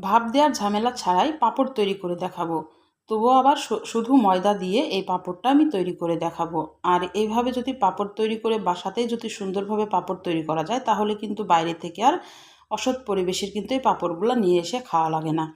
ভাপ দেওয়ার ঝামেলা ছাড়াই পাপড় তৈরি করে দেখাবো। তবুও আবার শুধু ময়দা দিয়ে এই পাপড়টা আমি তৈরি করে দেখাবো। আর এইভাবে যদি পাপড় তৈরি করে বাসাতেই যদি সুন্দরভাবে পাপড় তৈরি করা যায়, তাহলে কিন্তু বাইরে থেকে আর অসৎ পরিবেশের কিন্তু এই পাপড়গুলো নিয়ে এসে খাওয়া লাগে না।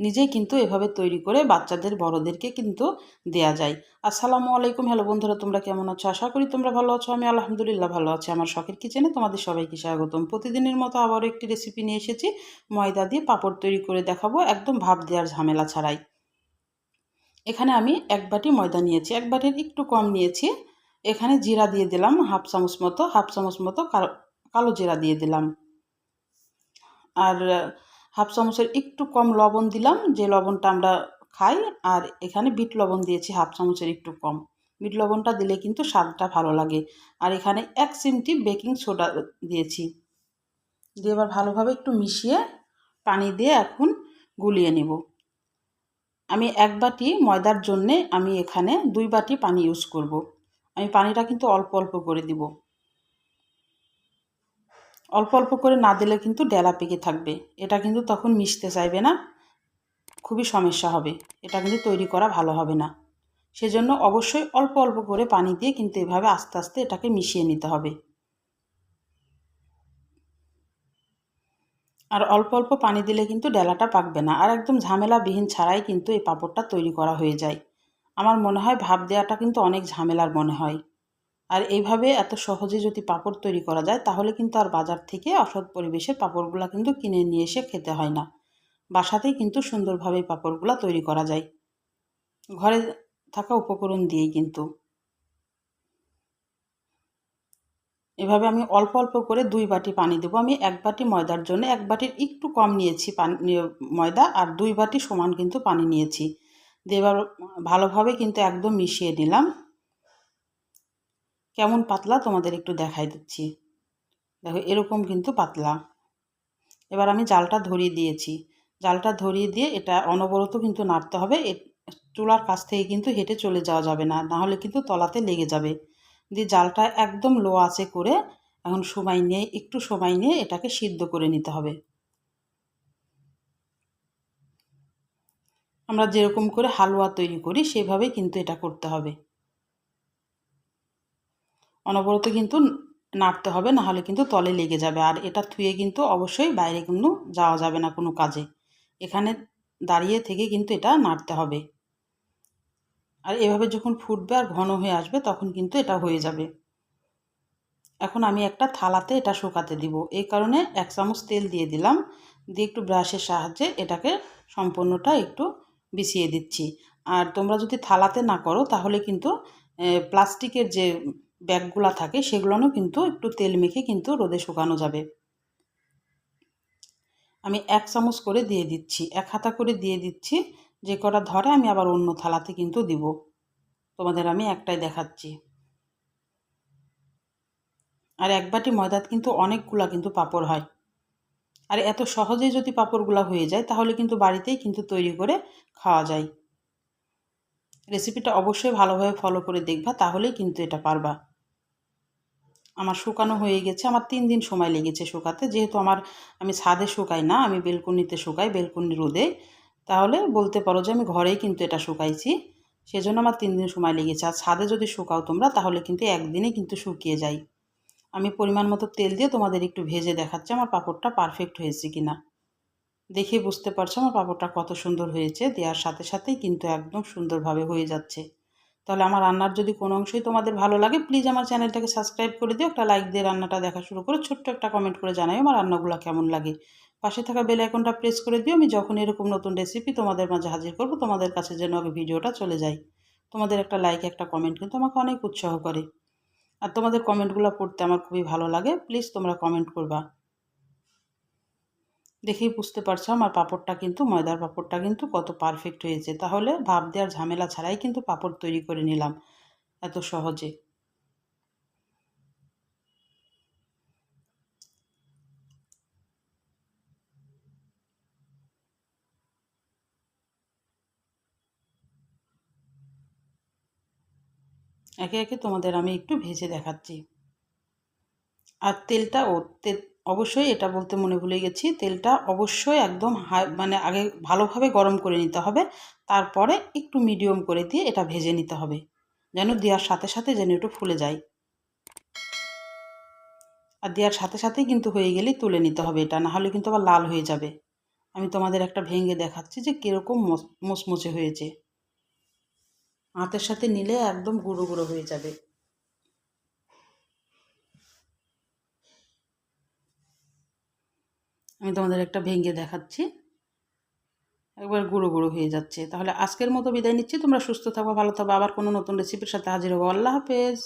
নিজেই কিন্তু এভাবে তৈরি করে বাচ্চাদের, বড়দেরকে কিন্তু দেয়া যায়। আসসালামু আলাইকুম। হ্যালো বন্ধুরা, তোমরা কেমন আছো? আশা করি তোমরা ভালো আছো। আমি আলহামদুলিল্লাহ ভালো আছি। আমার শখের কিচেনে তোমাদের সবাইকে স্বাগতম। প্রতিদিনের মতো আবারও একটি রেসিপি নিয়ে এসেছি। ময়দা দিয়ে পাঁপড় তৈরি করে দেখাবো, একদম ভাব দেওয়ার ঝামেলা ছাড়াই। এখানে আমি এক বাটি ময়দা নিয়েছি। এক বাটির একটু কম নিয়েছি। এখানে জিরা দিয়ে দিলাম হাফ চামচ মতো, হাফ চামচ মতো কালো কালো জিরা দিয়ে দিলাম। আর হাফ চামচের একটু কম লবণ দিলাম, যে লবণটা আমরা খাই, আর এখানে বিট লবণ দিয়েছি হাফ চামচের একটু কম। বিট লবণটা দিলে কিন্তু স্বাদটা ভালো লাগে। আর এখানে এক চিমটি বেকিং সোডা দিয়েছি। দিয়ে এবার ভালোভাবে একটু মিশিয়ে পানি দিয়ে এখন গুলিয়ে নেব। আমি এক বাটি ময়দার জন্যে আমি এখানে দুই বাটি পানি ইউজ করব। আমি পানিটা কিন্তু অল্প অল্প করে দিব। অল্প অল্প করে না দিলে কিন্তু ডেলা পেকে থাকবে। এটা কিন্তু তখন মিশতে চাইবে না, খুবই সমস্যা হবে। এটা কিন্তু তৈরি করা ভালো হবে না। সেজন্য অবশ্যই অল্প অল্প করে পানি দিয়ে কিন্তু এভাবে আস্তে আস্তে এটাকে মিশিয়ে নিতে হবে। আর অল্প অল্প পানি দিলে কিন্তু ডেলাটা পাকবে না। আর একদম ঝামেলাবিহীন ছাড়াই কিন্তু এই পাঁপড়টা তৈরি করা হয়ে যায়। আমার মনে হয় ভাব দেওয়াটা কিন্তু অনেক ঝামেলার মনে হয়। আর এইভাবে এত সহজে যদি পাঁপড় তৈরি করা যায়, তাহলে কিন্তু আর বাজার থেকে অসৎ পরিবেশের পাঁপড়গুলো কিন্তু কিনে নিয়ে এসে খেতে হয় না। বাসাতেই কিন্তু সুন্দরভাবে পাঁপড়গুলো তৈরি করা যায়। ঘরে থাকা উপকরণ দিয়েই কিন্তু। এভাবে আমি অল্প অল্প করে দুই বাটি পানি দেবো। আমি এক বাটি ময়দার জন্য এক বাটির একটু কম নিয়েছি পানি ময়দা আর দুই বাটি সমান কিন্তু পানি নিয়েছি। দিয়ে এবার ভালোভাবে কিন্তু একদম মিশিয়ে নিলাম। কেমন পাতলা তোমাদের একটু দেখাই দিচ্ছি। দেখো, এরকম কিন্তু পাতলা। এবার আমি জালটা ধরিয়ে দিয়েছি। জালটা ধরিয়ে দিয়ে এটা অনবরত কিন্তু নাড়তে হবে। চুলার কাছ থেকে কিন্তু হেঁটে চলে যাওয়া যাবে না। নাহলে কিন্তু তলাতে লেগে যাবে। দিয়ে জালটা একদম লো আছে করে এখন সময় নিয়ে, একটু সময় নিয়ে এটাকে সিদ্ধ করে নিতে হবে। আমরা যেরকম করে হালুয়া তৈরি করি, সেভাবেই কিন্তু এটা করতে হবে। অনবরত কিন্তু নাড়তে হবে, নাহলে কিন্তু তলে লেগে যাবে। আর এটা থুয়ে কিন্তু অবশ্যই বাইরে কিন্তু যাওয়া যাবে না কোনো কাজে। এখানে দাঁড়িয়ে থেকে কিন্তু এটা নাড়তে হবে। আর এভাবে যখন ফুটবে আর ঘন হয়ে আসবে, তখন কিন্তু এটা হয়ে যাবে। এখন আমি একটা থালাতে এটা শুকাতে দিব। এই কারণে এক চামচ তেল দিয়ে দিলাম। দিয়ে একটু ব্রাশের সাহায্যে এটাকে সম্পূর্ণটা একটু বিছিয়ে দিচ্ছি। আর তোমরা যদি থালাতে না করো, তাহলে কিন্তু প্লাস্টিকের যে ব্যাগগুলো থাকে সেগুলোও কিন্তু একটু তেল মেখে কিন্তু রোদে শুকানো যাবে। আমি এক চামচ করে দিয়ে দিচ্ছি, এক হাতা করে দিয়ে দিচ্ছি, যে কটা ধরে আমি আবার অন্য থালাতে কিন্তু দিব। তোমাদের আমি একটাই দেখাচ্ছি। আর এক বাটি ময়দাত কিন্তু অনেকগুলা কিন্তু পাপড় হয়। আর এত সহজেই যদি পাপড়গুলা হয়ে যায়, তাহলে কিন্তু বাড়িতেই কিন্তু তৈরি করে খাওয়া যায়। রেসিপিটা অবশ্যই ভালোভাবে ফলো করে দেখবা, তাহলেই কিন্তু এটা পারবা। আমার শুকানো হয়ে গেছে। আমার তিন দিন সময় লেগেছে শুকাতে। যেহেতু আমার, আমি ছাদে শুকাই না, আমি বেলকুনিতে শুকাই, বেলকুনি রোদে। তাহলে বলতে পারো যে আমি ঘরেই কিন্তু এটা শুকাইছি। সেজন্য আমার তিন দিন সময় লেগেছে। আর ছাদে যদি শুকাও তোমরা, তাহলে কিন্তু একদিনে কিন্তু শুকিয়ে যায়। আমি পরিমাণ মতো তেল দিয়ে তোমাদের একটু ভেজে দেখাচ্ছি, আমার পাঁপড়টা পারফেক্ট হয়েছে কি না দেখে বুঝতে পারছ আমার পাঁপড়টা কত সুন্দর হয়েছে। দেওয়ার সাথে সাথেই কিন্তু একদম সুন্দরভাবে হয়ে যাচ্ছে। তাহলে আমার রান্নার যদি কোনো অংশই তোমাদের ভালো লাগে প্লিজ আমার চ্যানেলটাকে সাবস্ক্রাইব করে দিও। একটা লাইক দিয়ে রান্নাটা দেখা শুরু করে। ছোট্ট একটা কমেন্ট করে জানাই আমার রান্নাগুলো কেমন লাগে। পাশে থাকা বেল আইকনটা প্রেস করে দিও। আমি যখন এরকম নতুন রেসিপি তোমাদের মাঝে হাজির করব, তোমাদের কাছে যেন আগে ভিডিওটা চলে যায়। তোমাদের একটা লাইক একটা কমেন্ট কিন্তু আমাকে অনেক উৎসাহ করে। আর তোমাদের কমেন্টগুলো পড়তে আমার খুবই ভালো লাগে। প্লিজ তোমরা কমেন্ট করবা। দেখেই বুঝতে পারছ আমার পাঁপড়টা কিন্তু, ময়দার পাঁপড়টা কিন্তু কত পারফেক্ট হয়েছে। তাহলে ভাব দেওয়ার ঝামেলা ছাড়াই কিন্তু পাঁপড় তৈরি করে নিলাম এত সহজে। একে একে তোমাদের আমি একটু ভেজে দেখাচ্ছি। আর তেলটা ও অবশ্যই এটা বলতে মনে ভুলে গেছি, তেলটা অবশ্যই একদম মানে আগে ভালোভাবে গরম করে নিতে হবে, তারপরে একটু মিডিয়াম করে দিয়ে এটা ভেজে নিতে হবে, যেন দেওয়ার সাথে সাথে যেন একটু ফুলে যায়। আর দেওয়ার সাথে সাথেই কিন্তু হয়ে গেলেই তুলে নিতে হবে এটা, নাহলে কিন্তু আবার লাল হয়ে যাবে। আমি তোমাদের একটা ভেঙে দেখাচ্ছি যে কীরকম মুচমুচে হয়েছে। হাতের সাথে নিলে একদম গুঁড়ো গুঁড়ো হয়ে যাবে। আমি তোমাদের একটা ভেঙে দেখাচ্ছি। একবার গুঁড়ো গুঁড়ো হয়ে যাচ্ছে। তাহলে আজকের মতো বিদায় নিচ্ছি। তোমরা সুস্থ থাকো, ভালো থাকো। আবার কোনো নতুন রেসিপির সাথে হাজির হব। আল্লাহ হাফেজ।